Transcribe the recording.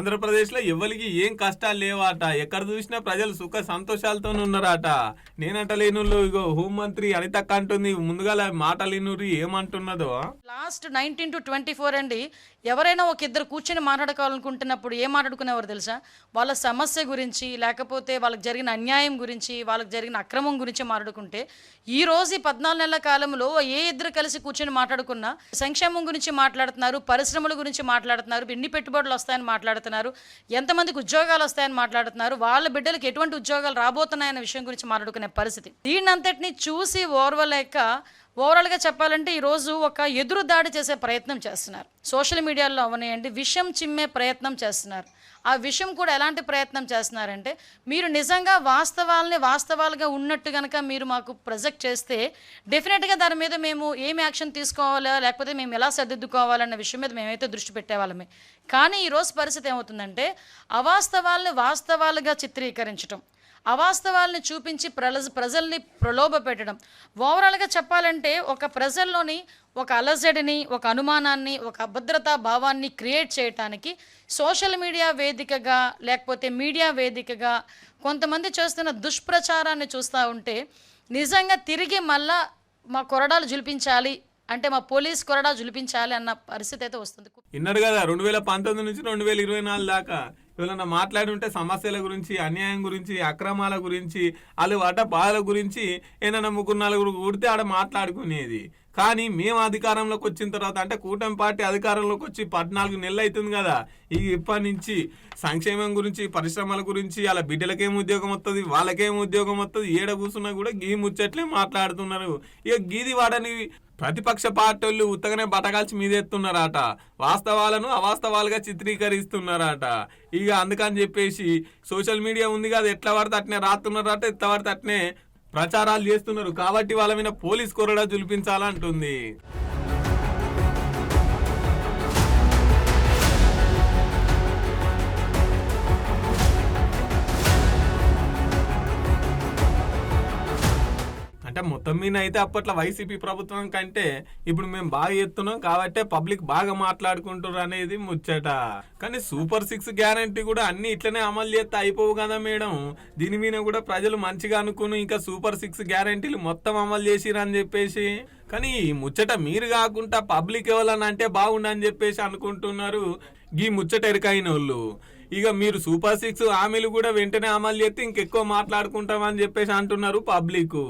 ఆంధ్రప్రదేశ్లో ఎవరికి ఏం కష్టాలు లేవాట. ఎక్కడ చూసినా ప్రజలు సుఖ సంతోషాలతో ఉన్నారట. నేనంట ఇగో హోంమంత్రి అనితక్క అంటుంది ముందుగా మాట ఏమంటున్నదో? Last nineteen to twenty four అండి ఎవరైనా ఒక ఇద్దరు కూర్చొని మాట్లాడుకోవాలనుకుంటున్నప్పుడు ఏం మాట్లాడుకునేవారు తెలుసా? వాళ్ళ సమస్య గురించి లేకపోతే వాళ్ళకి జరిగిన అన్యాయం గురించి వాళ్ళకి జరిగిన అక్రమం గురించి మాట్లాడుకుంటే ఈ రోజు ఈ పద్నాలుగు నెలల కాలంలో ఏ ఇద్దరు కలిసి కూర్చొని మాట్లాడుకున్నా సంక్షేమం గురించి మాట్లాడుతున్నారు పరిశ్రమల గురించి మాట్లాడుతున్నారు ఎన్ని పెట్టుబడులు వస్తాయని మాట్లాడుతున్నారు. ఎంతమందికి ఉద్యోగాలు వస్తాయని మాట్లాడుతున్నారు. వాళ్ళ బిడ్డలకు ఎటువంటి ఉద్యోగాలు రాబోతున్నాయన్న విషయం గురించి మాట్లాడుకునే పరిస్థితి. దీన్నంతటిని చూసి ఓర్వలేక ఓవరాల్గా చెప్పాలంటే ఈరోజు ఒక ఎదురు దాడి చేసే ప్రయత్నం చేస్తున్నారు. సోషల్ మీడియాలో అవనియండి విషం చిమ్మే ప్రయత్నం చేస్తున్నారు. ఆ విషయం కూడా ఎలాంటి ప్రయత్నం చేస్తున్నారంటే మీరు నిజంగా వాస్తవాల్ని వాస్తవాలుగా ఉన్నట్టు కనుక మీరు మాకు ప్రొజెక్ట్ చేస్తే డెఫినెట్గా దాని మీద మేము ఏమి యాక్షన్ తీసుకోవాలా లేకపోతే మేము ఎలా సర్దిద్దుకోవాలన్న విషయం మీద మేమైతే దృష్టి పెట్టేవాళ్ళమే. కానీ ఈరోజు పరిస్థితి ఏమవుతుందంటే అవాస్తవాల్ని వాస్తవాలుగా చిత్రీకరించడం అవాస్తవాల్ని చూపించి ప్రజ ప్రజల్ని ప్రలోభ పెట్టడం. ఓవరాల్గా చెప్పాలంటే ఒక ప్రజల్లోని ఒక అలజడిని ఒక అనుమానాన్ని ఒక అభద్రతా భావాన్ని క్రియేట్ చేయటానికి సోషల్ మీడియా వేదికగా లేకపోతే మీడియా వేదికగా కొంతమంది చేస్తున్న దుష్ప్రచారాన్ని చూస్తూ ఉంటే నిజంగా తిరిగి మళ్ళా మా కొరడాలు జులిపించాలి అంటే మా పోలీస్ కొరడా జులిపించాలి అన్న పరిస్థితి అయితే వస్తుంది. విన్నారు కదా రెండు వేల పంతొమ్మిది నుంచి రెండు వేల ఇరవై నాలుగు దాకా ఎవరైనా మాట్లాడి ఉంటే సమస్యల గురించి అన్యాయం గురించి అక్రమాల గురించి వాళ్ళు వాట బాధల గురించి ఏదైనా ముగ్గురు నలుగురు కూడితే ఆడ మాట్లాడుకునేది. కానీ మేము అధికారంలోకి వచ్చిన తర్వాత అంటే కూటమి పార్టీ అధికారంలోకి వచ్చి పద్నాలుగు నెలలు అవుతుంది కదా. ఈ ఇప్పటి నుంచి సంక్షేమం గురించి పరిశ్రమల గురించి అలా బిడ్డలకేం ఉద్యోగం వస్తుంది వాళ్ళకేం ఉద్యోగం వస్తుంది ఏడ కూర్చున్నా కూడా గీ ముచ్చట్లే మాట్లాడుతున్నారు. ఇక గీది వాడని ప్రతిపక్ష పార్టీలు ఉత్తగానే బటకాల్చి మీదెత్తున్నారట. వాస్తవాలను అవాస్తవాలుగా చిత్రీకరిస్తున్నారట. ఇక అందుకని చెప్పేసి సోషల్ మీడియా ఉంది కదా ఎట్లా పడితే అట్నే రాస్తున్నారట ఎట్లా పడితే అట్నే ప్రచారాలు చేస్తున్నారు. కాబట్టి వాళ్ళ మీద పోలీస్ కొరడా జులిపించాలంటుంది. అంటే మొత్తం మీద అయితే అప్పట్లో వైసీపీ ప్రభుత్వం కంటే ఇప్పుడు మేము బాగా ఎత్తున్నాం కాబట్టి పబ్లిక్ బాగా మాట్లాడుకుంటారు అనేది ముచ్చట. కానీ సూపర్ సిక్స్ గ్యారంటీ కూడా అన్ని ఇట్లనే అమలు చేస్తే అయిపోవు కదా మేడం. దీని మీద కూడా ప్రజలు మంచిగా అనుకుని ఇంకా సూపర్ సిక్స్ గ్యారంటీలు మొత్తం అమలు చేసిరని చెప్పేసి. కానీ ఈ ముచ్చట మీరు కాకుండా పబ్లిక్ ఎవరన్నా అంటే బాగుండని చెప్పేసి అనుకుంటున్నారు. ఈ ముచ్చట ఎరకైన వాళ్ళు ఇక మీరు సూపర్ సిక్స్ హామీలు కూడా వెంటనే అమలు చేస్తే ఇంకెక్కువ మాట్లాడుకుంటామని చెప్పేసి అంటున్నారు పబ్లిక్.